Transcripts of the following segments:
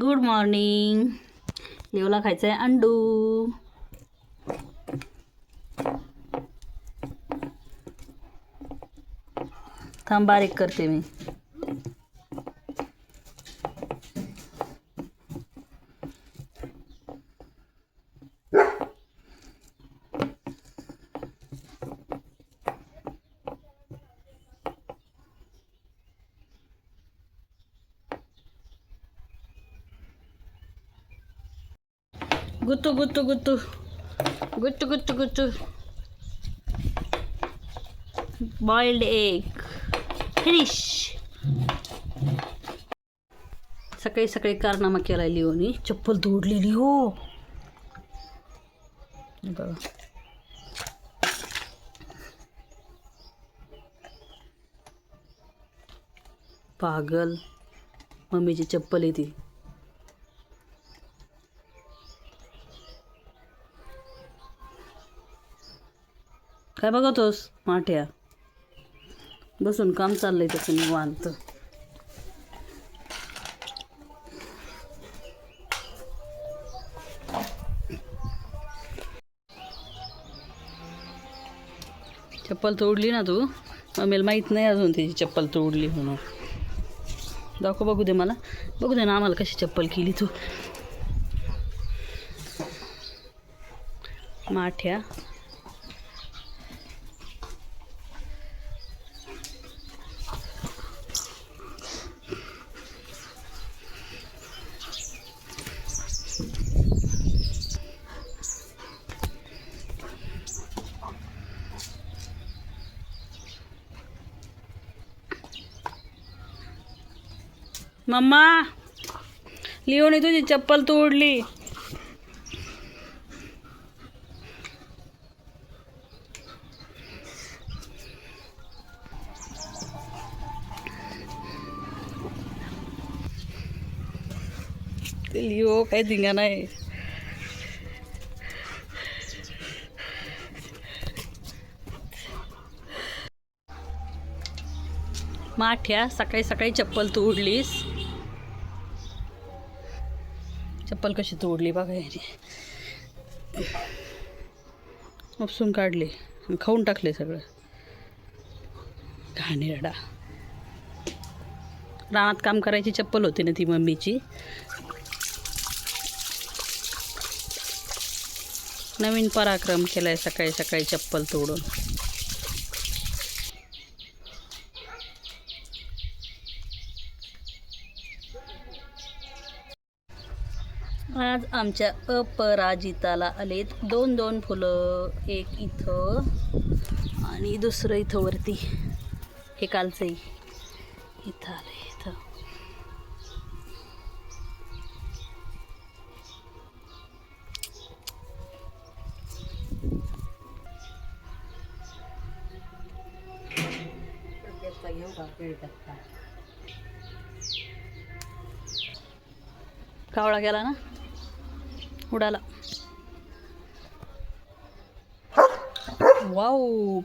Good morning लिओला खायचं आहे undo. थांब बारीक करते मी. गुत्तू गुत्तू गुत्तू। गुत्तू गुत्तू गुत्तू। बॉइल्ड एग फिनिश सकाळी सकाळी कारनामा केला लिओनी. चप्पल तोडली लिओ हो. हे. बघा. पागल. मम्मीची चप्पल आहे काय बघतोस? माठ्या. बसून काम चाललंय त्याचं निवांत. चप्पल तोडली ना तू? मम्मीला माहीत नाही अजून त्याची चप्पल तोडली म्हणून. दाखव बघू दे मला. बघू दे ना आम्हाला कशी चप्पल केली तू. माठ्या. मम्मा लिओने तुझी चप्पल तोडली. लिओ काही धिंगा नाही. माठ्या सकाळी सकाळी चप्पल तू उडलीस चप्पल कशी तोडली बघा याने उपसून काढली खाऊन टाकले सगळं. घाणेरडा. रानात काम करायची चप्पल होती ना ती मम्मीची. नवीन पराक्रम केलाय सकाळी सकाळी चप्पल तोडून. आज आमच्या अपराजिताला आलेत दोन दोन फुलं एक इथं आणि दुसरं इथं वरती. हे कालचंही. इथं आलं इथं. कावळा गेला ना? उडाला वाव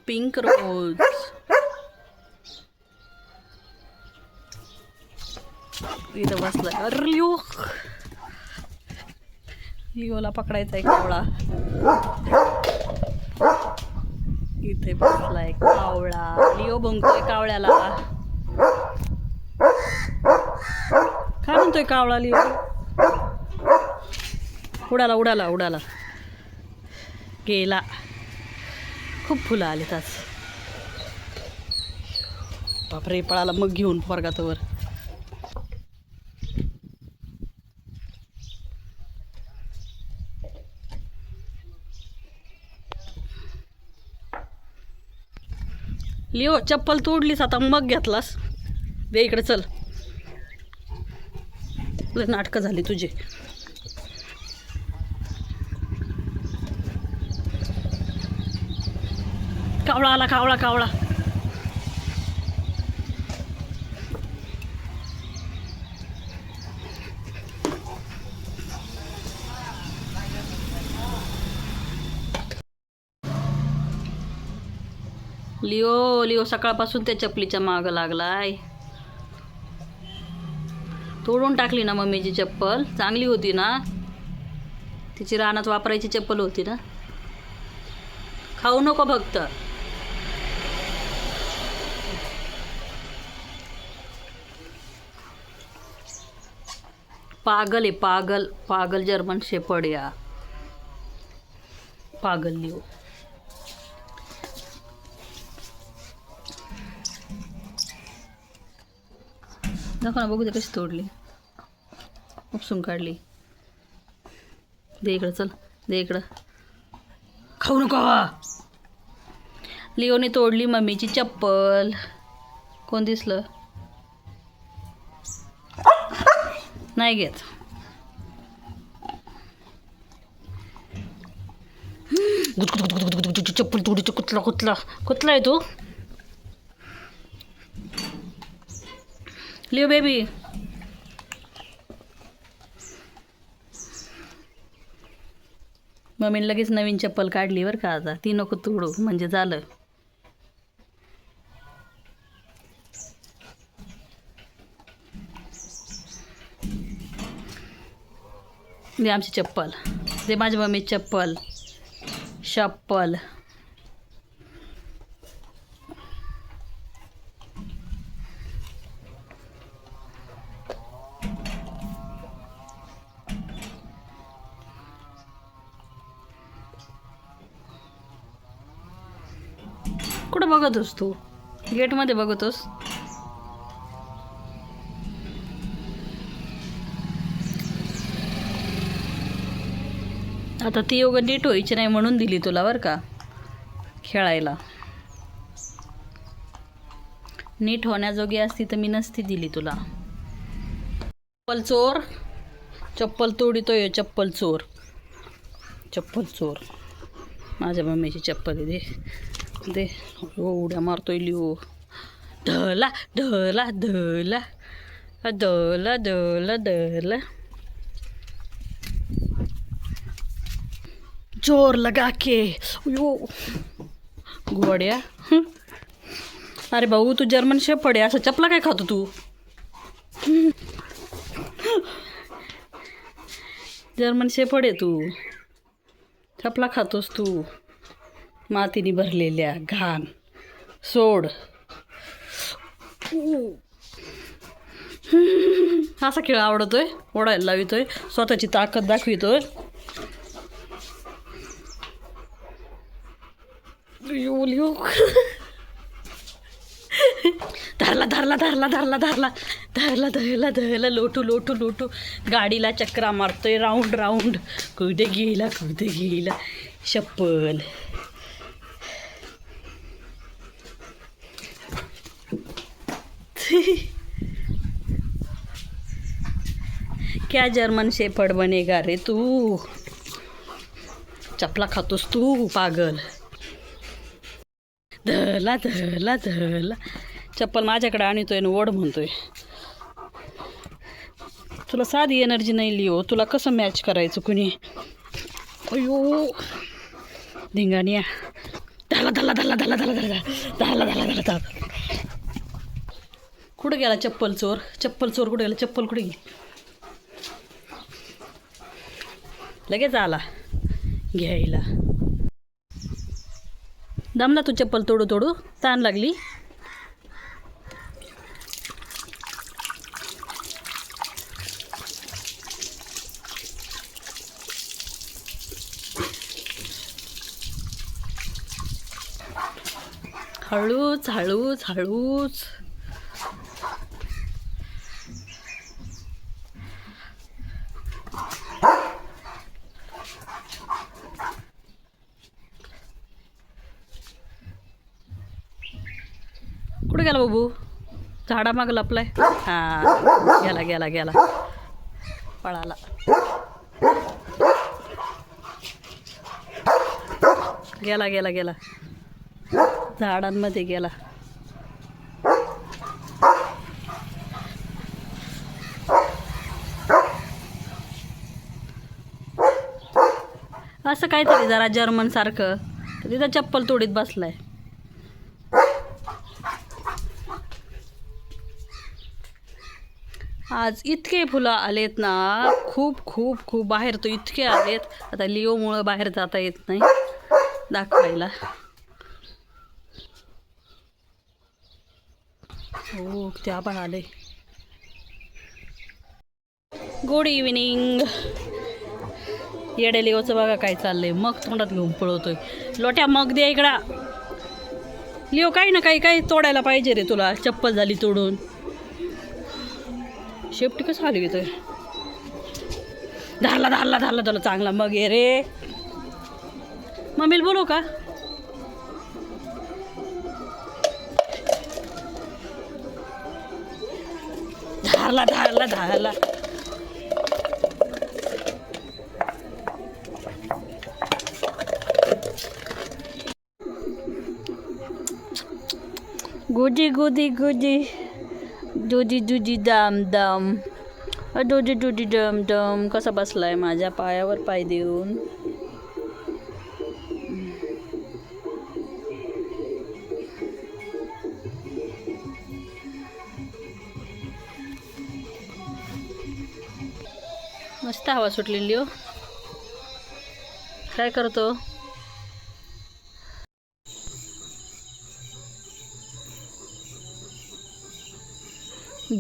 पिंक रोज. इथं बसलाय. अरे लिओ. लिओला पकडायचा आहे कावळा. इथे बसलाय कावळा. लिओ बंगतोय कावळ्याला. काय म्हणतोय कावळा लिओ? उडाला उडाला उडाला. गेला. खूप फुलं आले आज. बापरे पळाला मग घेऊन वर्गातवर लिओ चप्पल तोडलीस आता मग घेतलास. दे इकडे चल. नाटकं झाली तुझे. कावळा आला कावळा कावळा. लिओ लिओ सकाळपासून त्या चपलीच्या माग लागलाय. तोडून टाकली ना मम्मीची चप्पल. चांगली होती ना? तिची रानात वापरायची चप्पल होती ना? खाऊ नको फक्त. पागल आहे पागल पागल जर्मन शेपड या. पागल लिओ दाखव ना बघू दे कशी तोडली. उपसून काढली. दे इकडं चल दे इकडं. खाऊ नको लिओने तोडली मम्मीची चप्पल. कोण दिसलं? नाही घेत. चप्पल तोडीची कुठला कुठला कुठला आहे तू लिओ बेबी मम्मीने लगेच नवीन चप्पल काढली बरं का आता ती नको तोडू म्हणजे झालं दे आमची चप्पल. दे माझ्या मम्मी चप्पल. चप्पल कुठं बघतोस तू? गेटमध्ये बघतोस? आता ती योगा नीट व्हायची नाही म्हणून दिली तुला बरं का खेळायला. नीट होण्याजोगी असती तर मी नसती दिली तुला. चप्पल चोर. चप्पल तोडितोय चप्पल चोर. चप्पल चोर. माझ्या मम्मीची चप्पल आहे दे. दे. हो उड्या मारतोय लिओ ढला ढला ढला ढला ढला ढला जोर लगा के। यो घोड्या। अरे भाऊ तू जर्मन शेफड आहे असं चपला काय खातो तू? जर्मन शेफड आहे तू. चपला खातोस तू. मातीने भरलेल्या घाण. सोड. असा खेळ आवडतोय? ओढायला लावितोय? स्वतःची ताकद दाखवितोय? लिओ लिओ धरला धरला धरला धरला धरला. धरला धरला धरला. लोटू लोटू लोटू. गाडीला चक्रा मारतोय. Round round. कुठे गेला कुठे गेला? चप्पल क्या जर्मन शेफड बनेगा रे तू? चपला खातोस तू पागल. धरला धरला धरला. चप्पल माझ्याकडे आणतोय आणि ओढ म्हणतोय. तुला साधी एनर्जी नाही लिओ. तुला कसं मॅच करायचं कुणी? अयो धिंगाणिया. धरला धरला धरला धरला धरला धरला. धरला धरला धरला धरला. कुठं गेला चप्पल चोर? चप्पल चोर कुठं गेला? चप्पल कुठे गेली? लगेच आला. घ्यायला. दमला तू चप्पल तोडू तोडू. ताण लागली. हळूच हळूच हळूच कुठे गेला बाबू झाडामाग लपलाय. हां. गेला गेला गेला. पळाला. गेला गेला गेला. झाडांमध्ये गेला. असं काहीतरी जरा जर्मन सारखं. तिथं चप्पल तोडीत बसलाय. आज इतके फुलं आलेत ना खूप खूप खूप बाहेर तो इतके आलेत. आता लिओमुळं बाहेर जाता येत नाही. दाखवायला. हो त्या पण आले. गुड इव्हिनिंग येडे लिओचं बघा काय चाललंय. मग तोंडात घेऊन पळवतोय. लोट्या मग दे इकडा. लिओ काही ना काही काही तोडायला पाहिजे रे तुला. चप्पल झाली तोडून. शेपटी कसं आली तर धरला धरला धरला तुला चांगला. मग ये रे. मम्मीला बोलू का? धरला धरला धरला गुजी गुदी गुदी दुदी दुदी दाम दाम अ, दुदी दुदी दम दम कसा बसलाय माझ्या पायावर पाय देऊन मस्त हवा सुटलेली हो काय करतो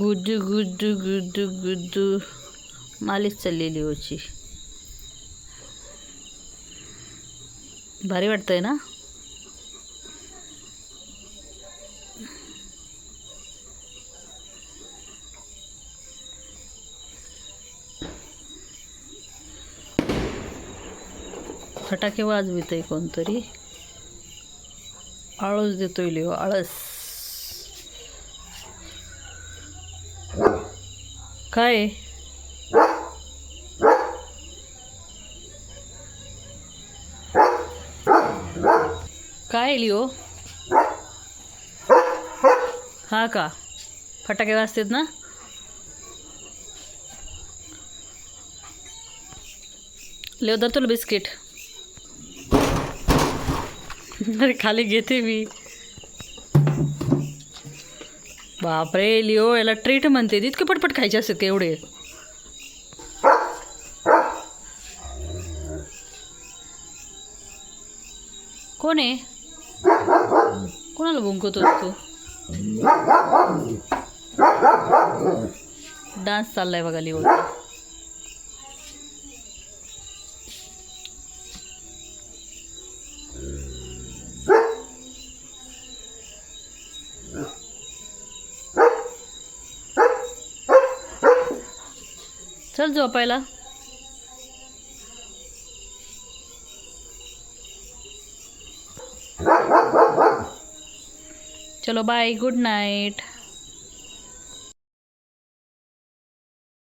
गुड्डू गुड्डू गुड्डू गुड्डू मालिश चाललेली होची भारी वाटतंय ना? फटाके वाजवित आहे कोणतरी. आळस देतोय लिओ आळस. काय? काय लिओ? हा का? फटाके वाजतात ना? लिओ दर तुला बिस्किट. अरे खाली घेते मी. बापरे लिओ याला ट्रीट म्हणते. इतके पटपट खायचे असतात तेवढे एवढे? कोण आहे? कोणाला भुंकवतो तू? डान्स चाललाय बघा लिओ. चल झोपायला. चलो बाय गुड नाईट